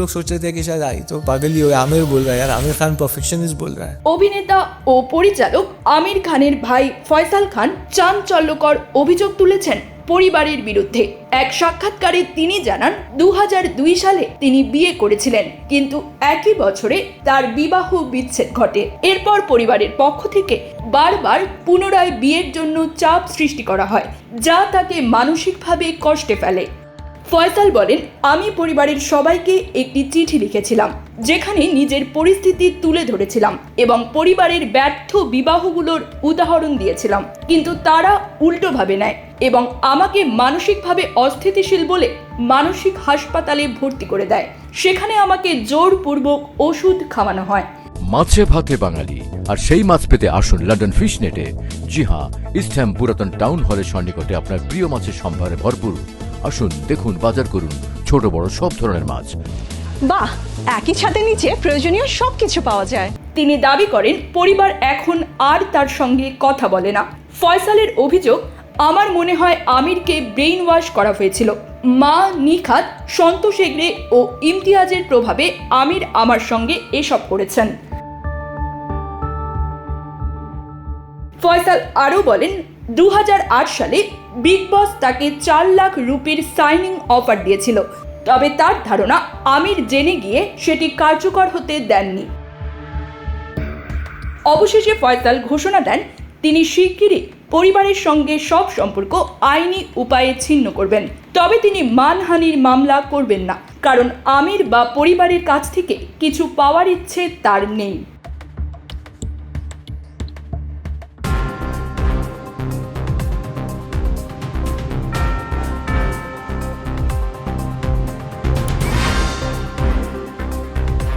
लोग सोच रहे थे कि शायद आई तो पागल ही हो आमिर बोल रहा है यार आमिर खान परफेक्शनिस्ट बोल रहा है অভিনেতা ও পরিচালক আমির খানের ভাই ফয়সাল খান চাঞ্চল্যকর অভিযোগ তুলেছেন পরিবারের বিরুদ্ধে এক সাক্ষাৎকারে তিনি জানান দু সালে তিনি বিয়ে করেছিলেন কিন্তু একই বছরে তার বিবাহ বিচ্ছেদ ঘটে এরপর পরিবারের পক্ষ থেকে বারবার পুনরায় বিয়ের জন্য চাপ সৃষ্টি করা হয় যা তাকে মানসিকভাবে কষ্টে ফেলে ফয়সাল বলেন, আমি পরিবারের সবাইকে একটি চিঠি লিখেছিলাম, যেখানে নিজের পরিস্থিতি তুলে ধরেছিলাম এবং পরিবারের ব্যর্থ বিবাহগুলোর উদাহরণ দিয়েছিলাম। কিন্তু তারা উল্টোভাবে নেয় এবং আমাকে মানসিকভাবে অস্থিতিশীল বলে মানসিক হাসপাতালে ভর্তি করে দেয়। সেখানে আমাকে জোরপূর্বক ওষুধ খাওয়ানো হয়। মাছে ভাতে বাঙালি, আর সেই মাছ পেতে আসুন লন্ডন ফিশ নেটে জি হ্যাঁ ইস্টহ্যাম পুরাতন টাউন হলের সন্নিকটে আপনার প্রিয় মাছের সম্ভারে ভরপুর আসুন, দেখুন, বাজার করুন। ছোট, বড়, সব ধরনের মাছ। বাহ, একই ছাদের নিচে প্রয়োজনীয় সবকিছু পাওয়া যায়। তিনি দাবি করেন, পরিবার এখন আর তার সঙ্গে কথা বলে না। ফয়সালের অভিযোগ, আমার মনে হয় আমিরকে ব্রেইন ওয়াশ করা হয়েছিল। মা, নিখাত, সন্তোষ হেগড়ে ও ইমতিয়াজের প্রভাবে আমির আমার সঙ্গে এসব করেছেন। ফয়সাল আরও বলেন দু হাজার আট সালে বিগ বস তাকে চার লাখ রুপির সাইনিং অফার দিয়েছিল। তবে তার ধারণা, আমির জেনে গিয়ে সেটি কার্যকর হতে দেননি। অবশেষে ফয়সাল ঘোষণা দেন, তিনি শিগগিরই পরিবারের সঙ্গে সব সম্পর্ক আইনি উপায়ে ছিন্ন করবেন। তবে তিনি মানহানির মামলা করবেন না, কারণ আমির বা পরিবারের কাছ থেকে কিছু পাওয়ার ইচ্ছে তার নেই।